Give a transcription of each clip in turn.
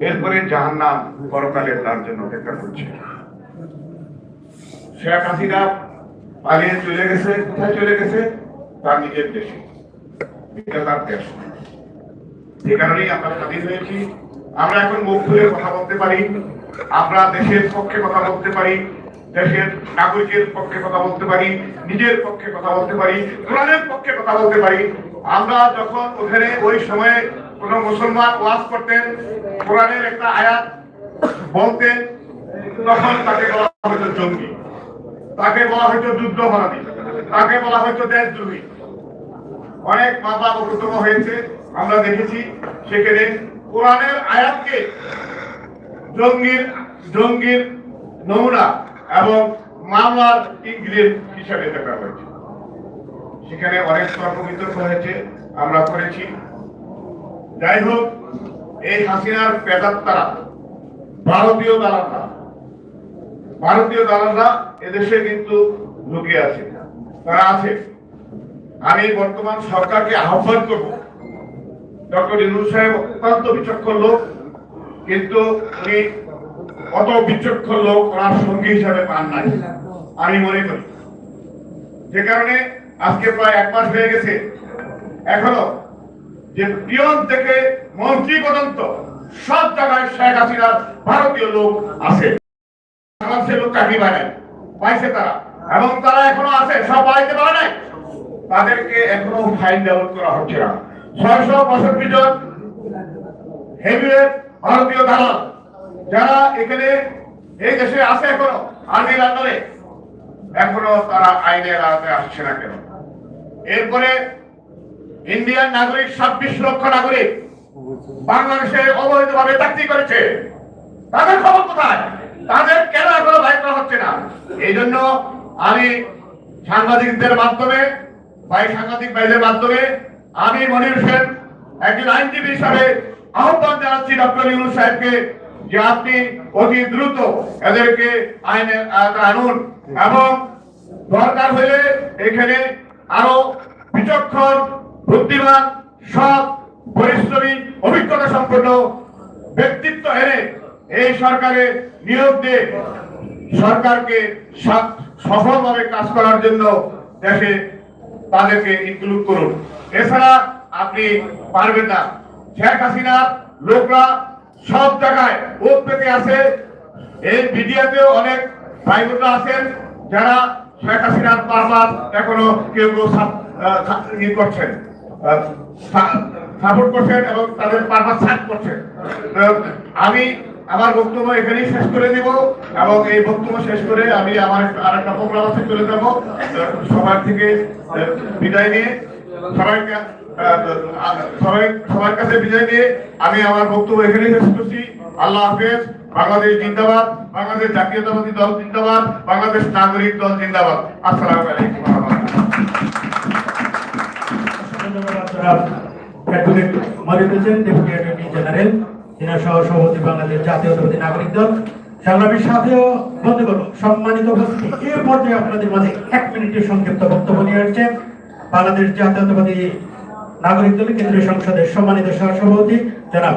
এরপরে জাহান্নাম পরকালে তার জন্য অপেক্ষা করছে। শেখ হাসিনা পালিয়ে চলে গেছে, কোথায় চলে গেছে? তার নিজের দেশে। এটা তার দেশ। যে কারণেই আমরা স্বাধীন হয়েছি। আমরা এখন মুখ খুলে কথা বলতে পারি। আমরা দেশের পক্ষে কথা বলতে পারি। দেশের নাগরিকের পক্ষে কথা বলতে পারি। নিজের পক্ষে কথা বলতে পারি। কোরআনের পক্ষে কথা বলতে পারি। আমরা যখন ওখানে ওই সময়ে কোন মুসলমান ওয়াজ করতেন, কোরআনের একটা আয়াত বলতেন, তখন তাকে বলা হয়তো জঙ্গি। তাকে বলা হয়তো যুদ্ধ অপরাধী তাকে বলা হয়তো দেশদ্রোহী। অনেক মামলা মোকদ্দমা হয়েছে, আমরা দেখেছি সেখানে কোরআনের আয়াতকে জঙ্গির জঙ্গির নমুনা এবং মামলার ইংরেজ হিসাবে দেখা হয়েছে। সেখানে অনেক তর্ক বিতর্ক হয়েছে, আমরা করেছি। যাই হোক, এই হাসিনার পেদার তারা ভারতীয় দালালরা ভারতীয় দালালরা এদেশে কিন্তু লুকিয়ে আছে, তারা আছে। আমি বর্তমান সরকারকে আহ্বান করব। ডক্টর ইনুল সাহেব অত্যন্ত বিচক্ষণ লোক, কিন্তু উনি অত বিচক্ষণ লোক ওনার সঙ্গী হিসাবে পান নাই, আমি মনে করি। যে কারণে আজকে প্রায় এক মাস হয়ে গেছে। এখনও যে পিয়ন থেকে মন্ত্রী পর্যন্ত সব জায়গায় শেখ হাসিনার ভারতীয় লোক আছে। লোক চাকরি পায় পাইছে তারা। এবং তারা এখনও আছে, সব পাইতে পারে নাই। তাদেরকে এখনও ফাইন আউট করা হচ্ছে না। ছয়শো পঁয়ষট্টি জন হেভিওয়েট ভারতীয় দালাল, যারা এখানে এই দেশে আছে এখনও আর্মির আন্ডারে এখনও তারা আইনের আওতায় আসছে না কেন? এরপরে ইন্ডিয়ান নাগরিক ছাব্বিশ লক্ষ নাগরিক বাংলাদেশে অবৈধভাবে চাকরি করেছে। তাদের খবর কোথায়? তাদের কেন এখনও বাইর করা হচ্ছে না? এই জন্য আমি সাংবাদিকদের মাধ্যমে ভাই সাংবাদিক ভাইদের মাধ্যমে আমি মনির হোসেন, একজন আইনজীবী হিসাবে আহ্বান জানাচ্ছি ডক্টর ইউনুস সাহেবকে যে আপনি অতি দ্রুত এদেরকে আইনে আনুন এবং দরকার হলে এখানে আরও বিচক্ষণ বুদ্ধিমান, সৎ, পরিশ্রমী, অভিজ্ঞতা সম্পন্ন ব্যক্তিত্ব এনে এই সরকারে নিয়োগ দিয়ে সরকারকে সফলভাবে কাজ করার জন্য দেশে তাদেরকে ইনক্লুড করুন। এছাড়া আপনি পারবেন না। শেখ হাসিনা, লোকরা সব জায়গায় ওত পেতে আছে এই মিডিয়াতেও অনেক ভাইবোনরা আছেন যারা শেখ হাসিনার বারবার এখনও কেউ কেউ করছেন। সাপোর্ট করছেন এবং তাদের করছেন। আমি আমার বক্তব্য এখানেই শেষ করে দিব এবং এই বক্তব্য শেষ করে আমি আমার আর একটা প্রোগ্রাম আছে, চলে যাব। সবার থেকে বিদায় নিয়ে সবাই সবার কাছে বিদায় নিয়ে আমি আমার বক্তব্য এখানেই শেষ করছি। আল্লাহ হাফেজ। বাংলাদেশ জিন্দাবাদ। বাংলাদেশ জাতীয়তাবাদী দল জিন্দাবাদ। বাংলাদেশ নাগরিক দল জিন্দাবাদ। আসসালামু আলাইকুম ধন্যবাদ অ্যাডভোকেট মরিদ হোসেন, ডেপুটি অ্যাটর্নি জেনারেল যিনি সহ সভাপতি বাংলাদেশ জাতীয়তাবাদী নাগরিক দল। সংগ্রামের সাথেও, বন্ধুগণ, সম্মানিত উপস্থিতি। এর পর্যায়ে আপনাদের মাঝে এক মিনিটের সংক্ষিপ্ত বক্তব্য নিয়ে আসছেন বাংলাদেশ জাতীয়তাবাদী নাগরিক দলের কেন্দ্রীয় সংসদের সম্মানিত সহসভাপতি জনাব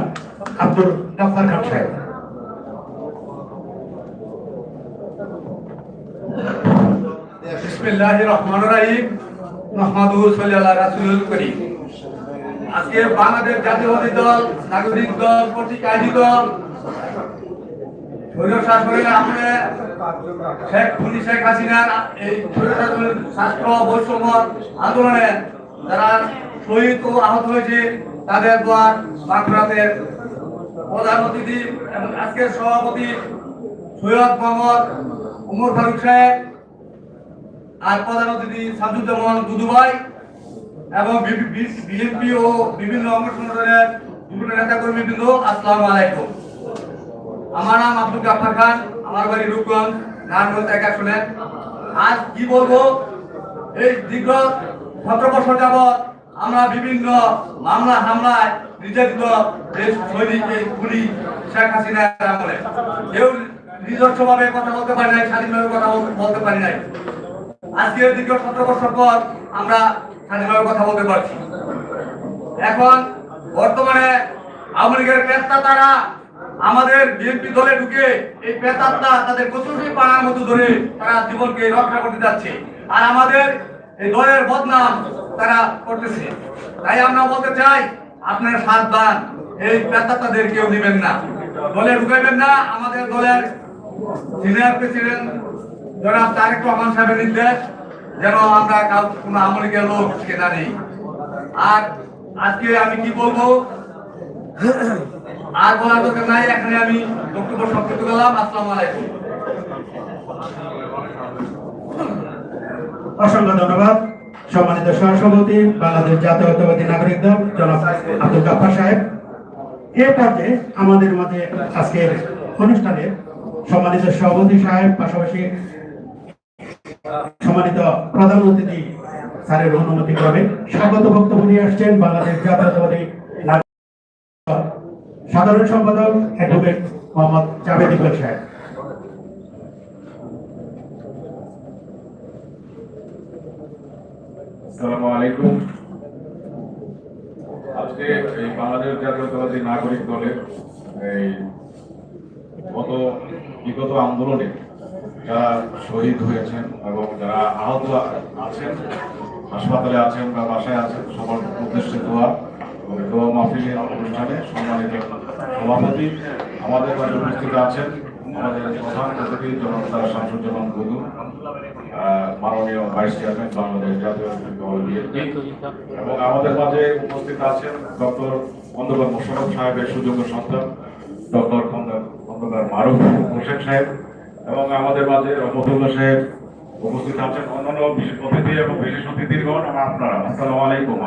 আব্দুল গাফার খান সাহেব। বিসমিল্লাহির রহমানির রহিম। মুহাম্মাদুর সাল্লাল্লাহু রাসূলুল করিম। আজকে বাংলাদেশ জাতীয়বাদী দল, নাগরিক দল কর্তৃক আয়োজিত আমলে শেখ শেখ হাসিনার এই বৈষম্য আন্দোলনে যারা শহীদ আহত হয়েছে, তাদের প্রধান অতিথি এবং আজকের সভাপতি সৈয়দ মোহাম্মদ উমর ফারুক সাহেব আর প্রধান অতিথি সাজুজ্জামান দুদুভাই। এবং বিএনপি ও বিভিন্ন অঙ্গ সংগঠনের বিভিন্ন নেতা কর্মী বৃন্দ আসসালামু আলাইকুম। আমার নাম আব্দুল গাফার খান, আমার বাড়ি রূপগঞ্জ নারায়ণগঞ্জ এক আসনে আজ কি বলব? এই দীর্ঘ সতেরো বছর যাবৎ আমরা বিভিন্ন মামলা, হামলায় নির্যাতিত সৈনিক এই খুনি শেখ আমলে। কেউ নিজস্বভাবে কথা বলতে পারি নাই, স্বাধীনভাবে কথা বলতে পারি নাই। আজকের দীর্ঘ সতেরো বছর পর আমরা স্বাধীনভাবে কথা বলতে পারছি। এখন বর্তমানে আওয়ামী লীগের পেত্তা তারা আমাদের বিএনপি দলে ঢুকে এই পেতাত্তা তাদের কচুরি পাড়ার মতো ধরে তারা জীবনকে রক্ষা করতে যাচ্ছে। আর আমাদের এই দলের বদনাম তারা করতেছে। তাই আমরা বলতে চাই, আপনারা সাবধান এই পেতাত্তাদের কেউ নেবেন না। দলে ঢুকাইবেন না, আমাদের দলের সিনিয়র প্রেসিডেন্ট যেন আমরা কাউ কোনো কেনা নেই। আর আজকে আমি কি বলব? আর বলার দরকার নাই, এখানে আমি বক্তব্য সংক্ষিপ্ত করলাম। আলাইকুম। অসংখ্য ধন্যবাদ। সম্মানিত সহসভাপতি, বাংলাদেশ জাতীয়তাবাদী নাগরিক দল, জনাব আব্দুল গাফার সাহেব। এ পর্যায়ে আমাদের মাঝে আজকের অনুষ্ঠানে সম্মানিত সভাপতি সাহেব, পাশাপাশি সম্মানিত প্রধান অতিথি স্যারের অনুমতি ক্রমে স্বাগত বক্তব্য নিয়ে আসছেন বাংলাদেশ জাতীয়তাবাদী সাধারণ সম্পাদক অ্যাডভোকেট মোহাম্মদ জাভেদ ইকবাল সাহেব। আজকে এই বাংলাদেশ জাতীয়তাবাদী নাগরিক দলের এই গত বিগত আন্দোলনে যারা শহীদ হয়েছেন এবং যারা আহত আছেন, হাসপাতালে আছেন বা বাসায় আছেন সবার উদ্দেশ্যে দোয়া এবং দোয়া মাহফিলের অনুষ্ঠানে সম্মানিত সভাপতি আমাদের মাঝে উপস্থিত আছেন। আমাদের প্রধান অতিথি জনতা শামসুজ্জামান গুদু মাননীয় ভাইস চেয়ারম্যান বাংলাদেশ জাতীয় এবং আমাদের মাঝে উপস্থিত আছেন ডক্টর খন্দকার মোশারফ সাহেবের সুযোগ্য সন্তান, ডক্টর খন্দকার মারুফ হোসেন সাহেব। এবং আমাদের মাঝে রহমতুল্লাহ সাহেব উপস্থিত আছেন। অন্যান্য বিশেষ অতিথি এবং বিশেষ অতিথিগণ এবং আপনারা। আসসালামু আলাইকুম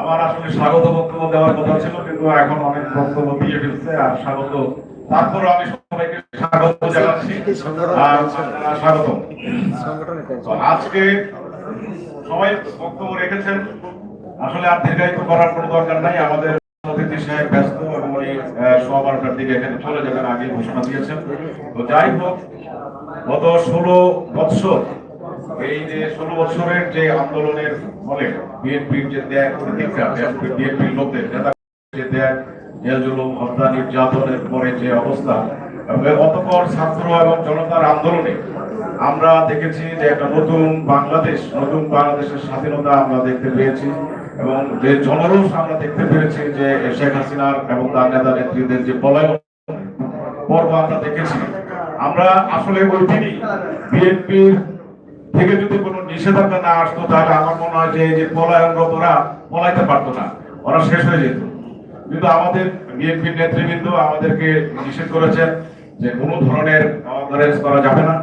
আমার আসলে স্বাগত বক্তব্য দেওয়ার কথা ছিল, কিন্তু এখন অনেক বক্তব্য দিয়ে ফেলছে আর স্বাগত। তারপরে আমি সবাইকে স্বাগত জানাচ্ছি। আর আপনারা স্বাগতম। তো আজকে সবাই বক্তব্য রেখেছেন। আসলে আর দীর্ঘায়িত করার কোনো দরকার নাই। আমাদের যে নির্যাতনের পরে যে অবস্থা অতপর ছাত্র এবং জনতার আন্দোলনে আমরা দেখেছি যে একটা নতুন বাংলাদেশ, নতুন বাংলাদেশের স্বাধীনতা আমরা দেখতে পেয়েছি। এবং যে জনরোষ আমরা দেখতে পেরেছি যে শেখ হাসিনার এবং তার নেতা নেত্রীদের যে পলায়ন, পর্ব আমরা দেখেছি। আমরা আসলে ওই দিনই বিএনপির থেকে যদি কোনো নিষেধাজ্ঞা না আসতো, তাহলে আমার মনে হয় যে যে পলায়নরতরা পলাইতে পারতো না। ওরা শেষ হয়ে যেত। কিন্তু আমাদের বিএনপির নেতৃবৃন্দ আমাদেরকে নিষেধ করেছেন যে কোনো ধরনের অ্যারেঞ্জ করা যাবে না।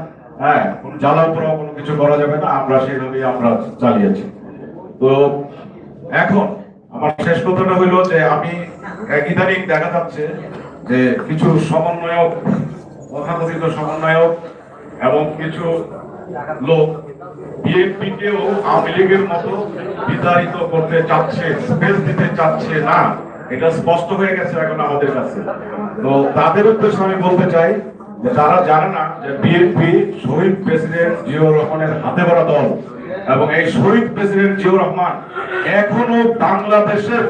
হ্যাঁ কোনো জ্বালাও কোনো কিছু করা যাবে না। আমরা সেইভাবেই আমরা চালিয়েছি। তো এখন আমার শেষ কথাটা হইল যে আমি ইদানিং দেখা যাচ্ছে যে কিছু সমন্বয়ক, তথাকথিত সমন্বয়ক এবং কিছু লোক বিএনপিকেও আওয়ামী লীগের মতো বিতাড়িত করতে চাচ্ছে, স্পেস দিতে চাচ্ছে না। এটা স্পষ্ট হয়ে গেছে এখন আমাদের কাছে। তো তাদের উদ্দেশ্যে আমি বলতে চাই যে তারা জানে না যে বিএনপি শহীদ প্রেসিডেন্ট জিয়াউর রহমানের হাতে গড়া দল এবং এই শহীদ প্রেসিডেন্ট জিয়াউর রহমান এখনও বাংলাদেশের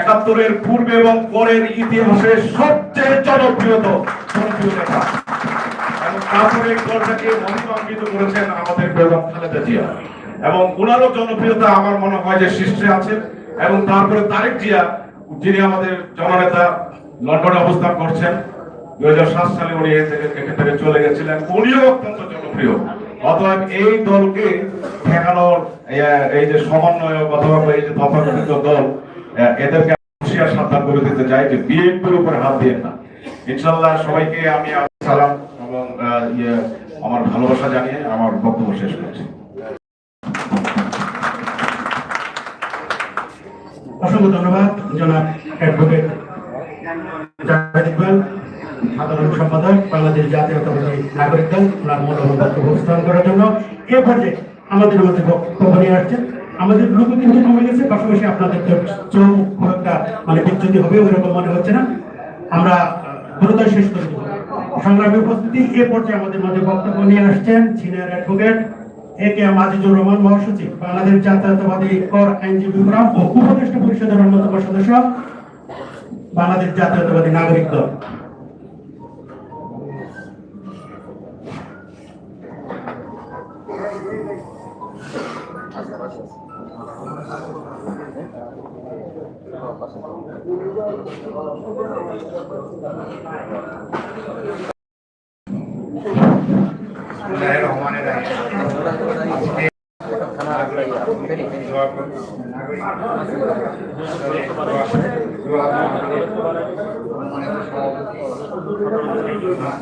একাত্তরের পূর্বে এবং পরের ইতিহাসে সবচেয়ে জনপ্রিয় জনপ্রিয় নেতা। এবং ওনারও জনপ্রিয়তা আমার মনে হয় যে শীর্ষে আছে। এবং তারপরে তারেক জিয়া, যিনি আমাদের জননেতা, লন্ডনে অবস্থান করছেন। দুই হাজার সাত সালে উনি এখান থেকে চলে গেছিলেন। উনিও অত্যন্ত জনপ্রিয়। অতএব এই দলকে ঠেকানোর এই যে সমন্বয়ক অথবা এই যে তথাকথিত দল এদেরকে হুঁশিয়ার সাবধান করে দিতে চাই যে বিএনপির উপরে হাত দিয়ে না। ইনশাল্লাহ সবাইকে আমি সালাম এবং ইয়ে আমার ভালোবাসা জানিয়ে আমার বক্তব্য শেষ করছি। অসংখ্য ধন্যবাদ, জনাব অ্যাডভোকেট জাভেদ ইকবাল। সাধারণ সম্পাদক, বাংলাদেশ জাতীয়তাবাদী নাগরিক দল, ওনার বক্তব্য উপস্থাপন করার জন্য এ আমাদের মধ্যে বক্তব্য নিয়ে আসছেন। আমাদের লোক কিন্তু কমে গেছে পাশাপাশি আপনাদের তো খুব একটা মানে বিচ্যুতি হবে, ওইরকম মনে হচ্ছে না। আমরা দ্রুত শেষ করে দেবো। সংগ্রামী উপস্থিতি, এ পর্যায়ে আমাদের মাঝে বক্তব্য নিয়ে আসছেন senior advocate A K M Azizur Rahman, মহাসচিব, বাংলাদেশ জাতীয়তাবাদী কর আইনজীবী ফোরাম ও উপদেষ্টা পরিষদের অন্যতম সদস্য, বাংলাদেশ জাতীয়তাবাদী নাগরিক দল বিসমিল্লাহির রহমানির রহিম। আজকে দোয়া করুন। দোয়া করুন। সম্মানিত সভাপতি,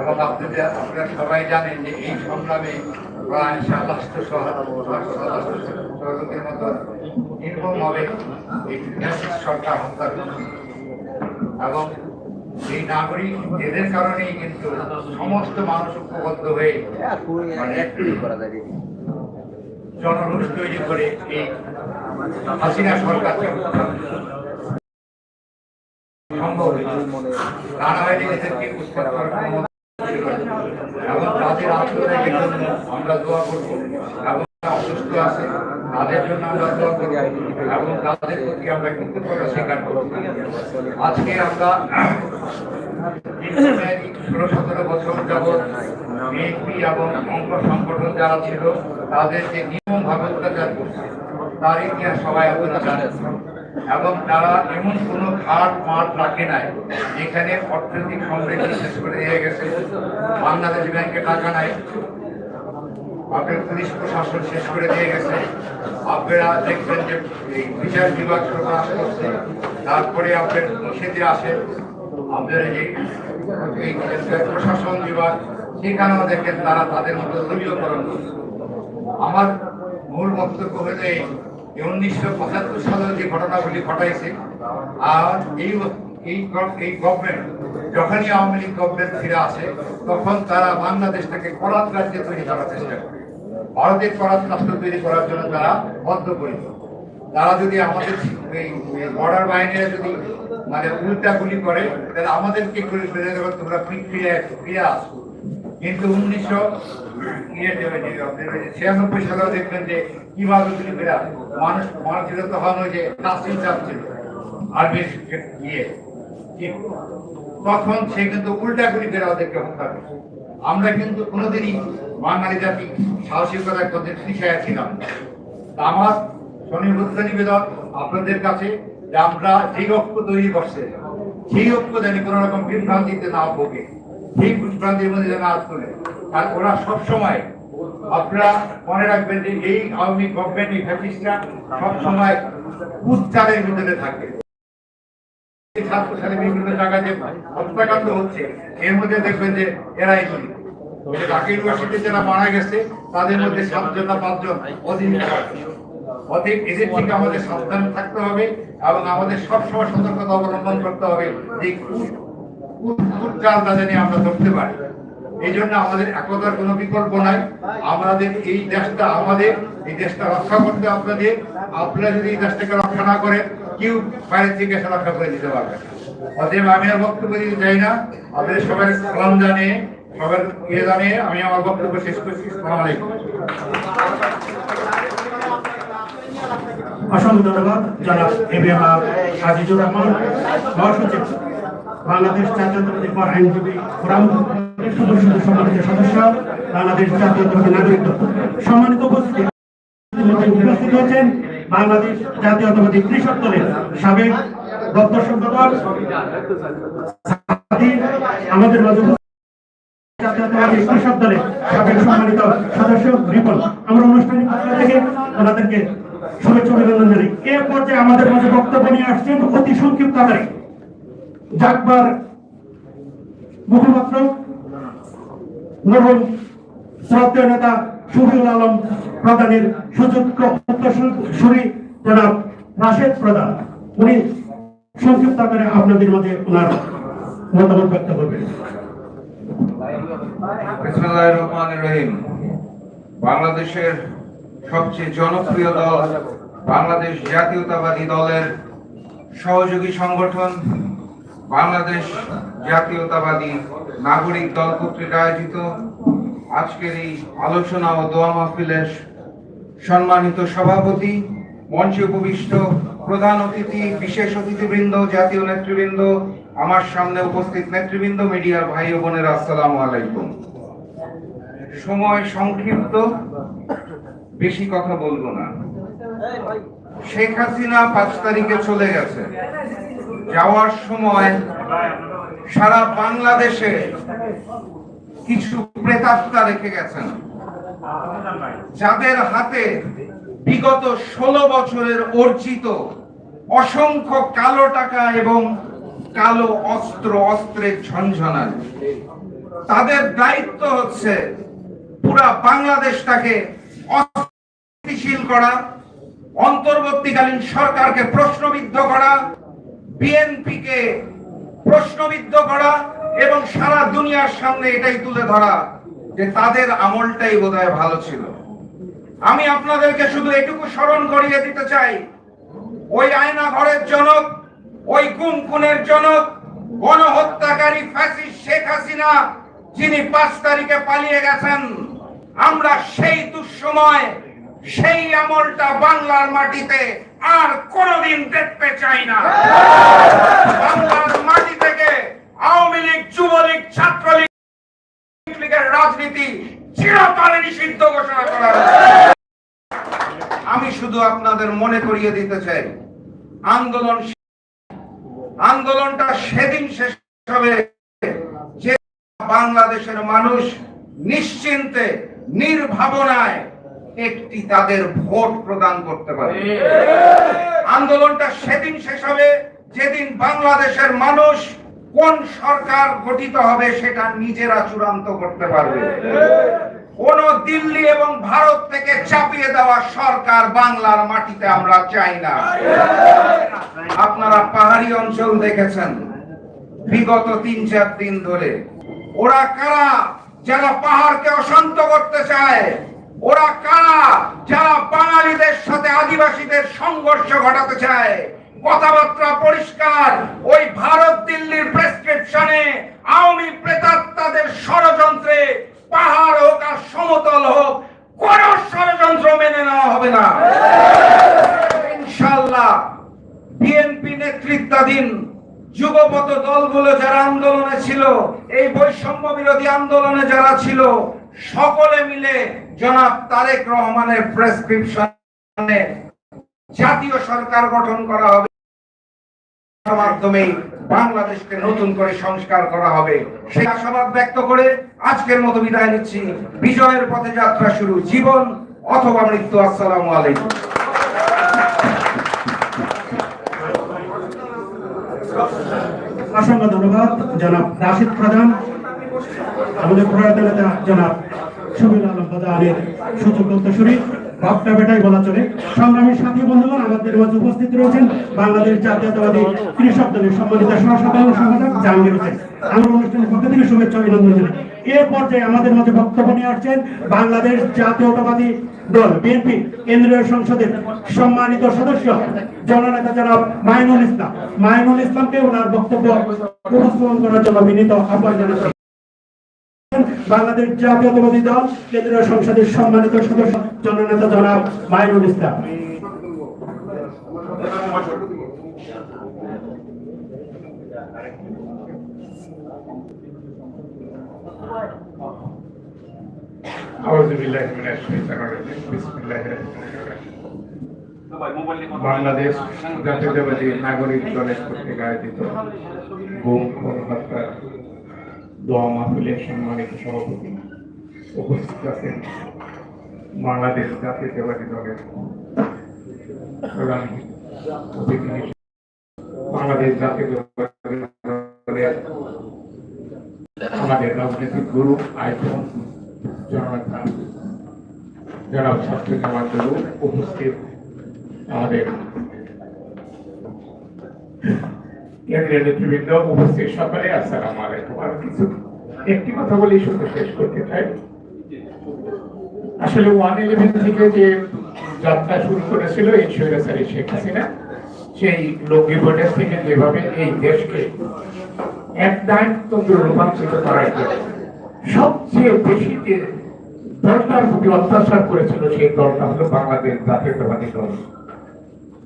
এবং আপনাদের, আপনারা সবাই জানেন যে এই সংগ্রামে প্রায় সাতাশটো সহযোগের মতো নির্মমভাবে এই সরকার হত্যা এবং এই নাগরিক, এদের কারণেই কিন্তু সমস্ত মানুষ ঐক্যবদ্ধ হয়ে মানে জনরোষ তৈরি করে এই হাসিনা উত্থান সম্ভব তা এদেরকে উৎখাত এবং তাদের আত্মত্যাগের আমরা দোয়া করব। এবং অসুস্থ আছে, তাদের জন্য আমরা দোয়া করব। এবং তাদের প্রতি আমরা কৃতজ্ঞতা স্বীকার করব। আজকে আমরা ষোলো সতেরো বছর যাবৎ বিএনপি এবং অঙ্গ সংগঠন যারা ছিল, তাদেরকে নিয়মভাবে অত্যাচার করছে। তার ইতিহাস সবাই আপনারা জানেন। এবং তারা এমন কোনো ঘাট মাঠ রাখে নাই যেখানে অর্থনৈতিক সমৃদ্ধি শেষ করে দিয়ে গেছে। বাংলাদেশ ব্যাংকে টাকা নাই। আপনার পুলিশ প্রশাসন শেষ করে দিয়ে গেছে। আপনারা দেখবেন যে বিচার বিভাগ সরবরাহ করছে তারপরে আপনার নিষেধে আসে। আপনার এই এই প্রশাসন বিভাগ, সেখানেও দেখেন তারা তাদের মতো দলীয়করণ করছে। আমার মূল বক্তব্য হলো এই উনিশশো পঁচাত্তর সালে যে ঘটনাগুলি ঘটাইছে, আর এই এই গভর্নমেন্ট যখনই আওয়ামী লীগ গভর্নমেন্ট ফিরে আসে, তখন তারা বাংলাদেশটাকে করাত রাজ্যে তৈরি করার চেষ্টা করে। ভারতের করাত রাষ্ট্র তৈরি করার জন্য তারা বদ্ধ পরিত তারা যদি আমাদের এই বর্ডার বাহিনীরা যদি মানে উল্টা গুলি করে, তাহলে আমাদেরকে করে, তোমরা ফিরে ফিরে আসো। কিন্তু উনিশশো ছিয়ানব্বই সালেও দেখবেন যে কীভাবে মানুষ আর্মির ইয়ে। তখন সে কিন্তু উল্টা ওদেরকে হত্যা আমরা কিন্তু কোনোদিনই বাঙালি জাতি সাহসিকতার পথে পিছিয়ে ছিলাম আমার স্বনির্বদ্ধ নিবেদন আপনাদের কাছে যে আমরা যে ঐক্য তৈরি করছে। সেই ঐক্য জানি কোনো রকম বিভ্রান্তিতে না ভোগে। সেই বিভ্রান্তির মধ্যে যেন না তোলে আর ওরা সবসময়, আপনারা মনে রাখবেন যে এই আওয়ামী গভর্নমেন্ট এই সবসময় উচ্চারের ভিতরে থাকে। এই ছাত্র সালে বিভিন্ন জায়গায় যে হত্যাকাণ্ড হচ্ছে, এর মধ্যে দেখবেন যে এরাই করি ঢাকা ইউনিভার্সিটি যারা মারা গেছে, তাদের মধ্যে সাতজন না পাঁচজন অধীন অধিক এদের আমাদের সাবধান থাকতে হবে এবং আমাদের সবসময় সতর্কতা অবলম্বন করতে হবে যে কু- কুটচালটা জানি আমরা ধরতে পারি। এই জন্য আমাদের একতার কোনো বিকল্প নাই। আমাদের এই দেশটা আমাদের, এই দেশটা রক্ষা করতে আপনাদের। আপনারা যদি এই দেশটাকে রক্ষা না করেন, কেউ বাইরের থেকে এসে রক্ষা করে দিতে পারবে অতএব আমি আর বক্তব্য দিতে চাই না। আপনাদের সবার সালাম জানিয়ে সবার ইয়ে জানিয়ে আমি আমার বক্তব্য শেষ করছি। সালাম আলাইকুম। অসংখ্য ধন্যবাদ, জনাব A B ABM Azizur Rahman, মহাসচিব। বাংলাদেশ জাতীয়তাবাদী আইনজীবী ফোরাম সদস্য সম্মানিত সদস্য, বাংলাদেশ জাতীয়তাবাদী নাগরিক সম্মানিত উপস্থিতি উপস্থিত হয়েছেন বাংলাদেশ জাতীয়তাবাদী কৃষক দলের সাবেক দপ্তর সম্পাদক আমাদের সদস্য আমরা শুভেচ্ছা অভিনন্দন জানাই। আমাদের মাঝে বক্তব্য নিয়ে আসছেন অতি সংক্ষিপ্ত আকারে। জাকবার মুখপাত্র, নবম শ্রদ্ধেয় নেতা শফিউল আলম প্রধানের সুযোগ্য উত্তরসূরি জনাব রাশেদ প্রধান। উনি সংক্ষিপ্ত আকারে আপনাদের মাঝে ওনার মতামত ব্যক্ত করবেন। বাংলাদেশের সবচেয়ে জনপ্রিয় দল বাংলাদেশ জাতীয়তাবাদী দলের সহযোগী সংগঠন বাংলাদেশ জাতীয়তাবাদী নাগরিক দল কর্তৃক আয়োজিত আজকের এই আলোচনা ও দোয়া মাহফিলের সম্মানিত সভাপতি, মঞ্চে উপবিষ্ট প্রধান অতিথি, বিশেষ অতিথিবৃন্দ, জাতীয় নেতৃবৃন্দ, আমার সামনে উপস্থিত নেতৃবৃন্দ, মিডিয়ার ভাই ও বোনেরা, আসসালামু আলাইকুম। সময় সংক্ষিপ্ত, বেশি কথা বলব না। শেখ হাসিনা পাঁচ তারিখে চলে গেছে। যাওয়ার সময় সারা বাংলাদেশে কিছু প্রেতাত্মা রেখে গেছেন। যাদের হাতে বিগত ষোলো বছরের অর্জিত অসংখ্য কালো টাকা এবং কালো অস্ত্র, অস্ত্রের ঝনঝনানি তাদের দায়িত্ব হচ্ছে পুরা বাংলাদেশটাকে অস্থিতিশীল করা, অন্তর্বর্তীকালীন সরকারকে প্রশ্নবিদ্ধ করা বিএনপিকে প্রশ্নবিদ্ধ করা এবং সারা দুনিয়ার সামনে এটাই তুলে ধরা যে তাদের আমলটাই বোধহয় ভালো ছিল। আমি আপনাদেরকে শুধু এটুকু স্মরণ করিয়ে দিতে চাই, ওই আয়না ঘরের জনক, ওই গুম খুনের জনক, গণহত্যাকারী ফ্যাসিস্ট শেখ হাসিনা, যিনি পাঁচ তারিখে পালিয়ে গেছেন, আমরা সেই দুঃসময় সেই আমলটা বাংলার মাটিতে আর কোনদিন দেখতে চাই না। বাংলার মাটি থেকে আওয়ামী লীগ, যুবলীগ, ছাত্রলীগ লীগের রাজনীতি চিরতরে নিষিদ্ধ ঘোষণা করা আমি শুধু আপনাদের মনে করিয়ে দিতে চাই, আন্দোলন আন্দোলনটা সেদিন শেষ হবে যে বাংলাদেশের মানুষ নিশ্চিন্তে, নির্ভাবনায় একটি তাদের ভোট প্রদান করতে পারে। আন্দোলনটা সেদিন শেষ হবে, যেদিন বাংলাদেশের মানুষ কোন সরকার গঠিত হবে সেটা নিজেরা চূড়ান্ত করতে পারবে। কোন দিল্লি এবং ভারত থেকে চাপিয়ে দেওয়া সরকার বাংলার মাটিতে আমরা চাই না। আপনারা পাহাড়ি অঞ্চল দেখেছেন, বিগত তিন চার দিন ধরে। ওরা কারা? যারা পাহাড়কে অশান্ত করতে চায় ওরা কারা? যারা বাঙালিদের সাথে আদিবাসীদের সংঘর্ষ ঘটাতে চায়। কথাবার্তা পরিষ্কার। ওই ভারত দিল্লির প্রেসক্রিপশনে আওয়ামী প্রেতাত্মাদের ষড়যন্ত্রে পাহাড় হোক আর সমতল হোক, কোন ষড়যন্ত্র মেনে নেওয়া হবে না। ইনশাল্লাহ বিএনপি নেতৃত্বাধীন যুগপত দলগুলো যারা আন্দোলনে ছিল, এই বৈষম্য বিরোধী আন্দোলনে যারা ছিল, সকলে মিলে জনাব তারেক রহমানের প্রেসক্রিপশনে জাতীয় সরকার গঠন করা হবে। মাধ্যমে বাংলাদেশকে নতুন করে সংস্কার করা হবে। সেই আশাবাদ ব্যক্ত করে আজকের মতো বিদায় নিচ্ছি। বিজয়ের পথে যাত্রা শুরু। জীবন অথবা মৃত্যু। আসসালামু আলাইকুম। অসংখ্য ধন্যবাদ, জনাব রাশিদ প্রধান আমাদের প্রয়াত নেতা, জনাব সুবিল আলম বক্তা বেটাই বলা চলে। সংগ্রামী সাথী বন্ধুগণ, আমাদের মাঝে উপস্থিত রয়েছেন বাংলাদেশ জাতীয়তাবাদী কৃষক দলের সম্মানিত সহসাধারণ জাহাঙ্গীর হোসেন। আমরা অনুষ্ঠানের পক্ষ থেকে শুভেচ্ছা অভিনন্দন জানাই। এ পর্যায়ে আমাদের মাঝে বক্তব্য নিয়ে আসছেন বাংলাদেশ জাতীয়তাবাদী দল, বিএনপি, কেন্দ্রীয় সংসদের সম্মানিত সদস্য, জননেতা জনাব মাইনুল ইসলাম। মাইনুল ইসলামকে ওনার বক্তব্য উপস্থাপন করার জন্য বিনীত আহ্বান জানাচ্ছি। বাংলাদেশ জাতীয়তাবাদী দল, কেন্দ্রীয় সংসদের সম্মানিত সদস্য, জননেতা জনাব মাইনুল ইসলাম। বাংলাদেশ জাতীয়তাবাদী নাগরিক দলের কর্তৃক আয়োজিত গুম হত্যার দোয়া মাহফিলের সম্মানিত সভাপতি উপস্থিত আছেন। বাংলাদেশ জাতীয়তাবাদী দলের প্রধান বাংলাদেশ জাতীয়তাবাদী দলের আমাদের রাজনৈতিক গুরু আইকন জননেতা যারা ছাত্র জামাত গুরু উপস্থিত আমাদের উপস্থিত আসসালাম আলাইকুম কিছু একটি কথা বলি, শুধু শেষ করতে চাই। আসলে ওয়ান ইলেভেন থেকে যে যাত্রা শুরু করেছিল এই শেখ হাসিনা, সেই বোর্ডের থেকে যেভাবে এই দেশকে এক রূপান্তরিত করার জন্য সবচেয়ে বেশি যে দলটার প্রতি অত্যাচার করেছিল সেই দলটা হলো বাংলাদেশ জাতীয়তাবাদী দল,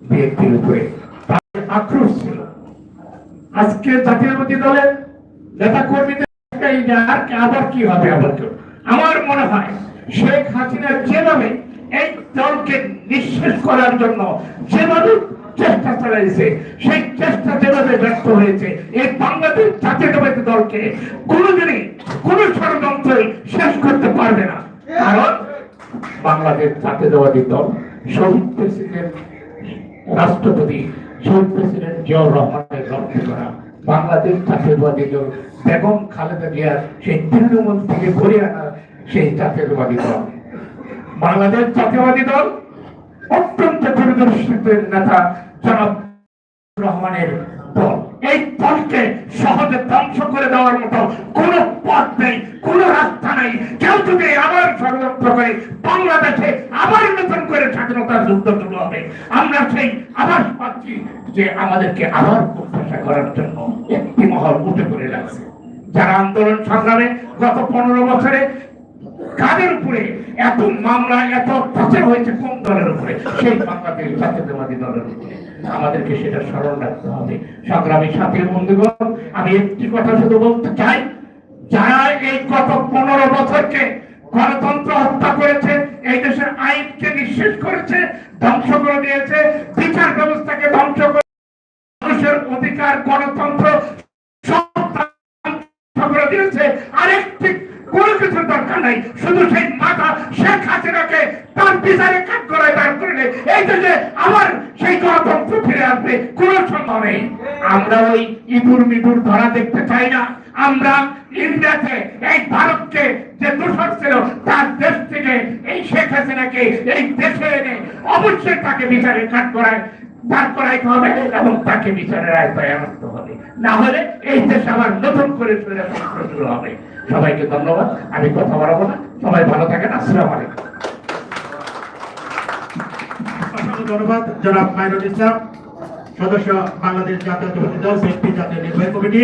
বিএনপির উপরে। আক্রোশ আজকে জাতীয়তাবাদী দলের নেতা কর্মীদের আবার কি হবে আবার কেউ আমার মনে হয় শেখ হাসিনা যেভাবে এই দলকে নিঃশেষ করার জন্য যেভাবে চেষ্টা চালাইছে, সেই চেষ্টা যেভাবে ব্যর্থ হয়েছে, এই বাংলাদেশ জাতীয়তাবাদী দলকে কোনোদিনই কোন ষড়যন্ত্রই শেষ করতে পারবে না। কারণ বাংলাদেশ জাতীয়তাবাদী দল শহীদ প্রেসিডেন্ট রাষ্ট্রপতি শহীদ প্রেসিডেন্ট জিয়াউর রহমানের করা বাংলাদেশ জাতীয়তাবাদী দল, বেগম খালেদা জিয়ার সেই তৃণমূল থেকে আনা সেই দল। বাংলাদেশ জাতীয়তাবাদী দল, অত্যন্ত নেতা জনাব রহমানের দল। এই দলকে সহজে ধ্বংস করে দেওয়ার মতো কোন পথ নেই, কোন রাস্তা নেই। কেউ যদি আবার ষড়যন্ত্র করে, বাংলাদেশে আবার স্বাধীনতার যুদ্ধ শুরু হবে। আমরা সেই আবার পাচ্ছি যে আমাদেরকে আবার প্রত্যাশা করার জন্য একটি মহল উঠে করে রাখছে যারা আন্দোলন সংগ্রামে গত পনেরো বছরে কাদের উপরে এত মামলা, এত অত্যাচার হয়েছে কোন দলের উপরে? সেই বাংলাদেশ জাতীয়তাবাদী দলের উপরে। আমাদেরকে সেটা স্মরণ রাখতে হবে। সংগ্রামী সাথী বন্ধুগণ, আমি একটি কথা শুধু বলতে চাই। যারা এই গত পনেরো বছরকে গণতন্ত্র হত্যা করেছে এই দেশের আইনকে নিঃশেষ করেছে, ধ্বংস করে দিয়েছে, বিচার ব্যবস্থাকে ধ্বংস করে মানুষের অধিকার, গণতন্ত্র করে দিয়েছে। আরেকটি কোনো কিছুর দরকার নাই। শুধু সেই মাথা শেখ হাসিনাকে তার বিচারে কাজ করায় দাঁড় করলে এই দেশে আবার সেই গণতন্ত্র ফিরে আসবে, কোনো সম্ভব নেই। আমরা ওই ইঁদুর মিদুর ধরা দেখতে চাই না। আমরা ইন্ডিয়াতে এই ভারতকে যে দূষণ ছিল, তার দেশ থেকে এই শেখ হাসিনাকে এই দেশে এনে অবশ্যই তাকে বিচারে কাজ করায়, দাঁড় করাইতে হবে এবং তাকে বিচারের আয়তায় আনতে হবে। না হলে এই দেশ আবার নতুন করে ফিরে শুরু হবে। সবাইকে ধন্যবাদ। আমি কথা বাড়াবো না। সবাই ভালো থাকেন। আসসালামু আলাইকুম। ধন্যবাদ, জনাব মাইনুল ইসলাম। সদস্য বাংলাদেশ জাতীয়তাবাদী দল, বিএনপি জাতীয় নির্বাহী কমিটি।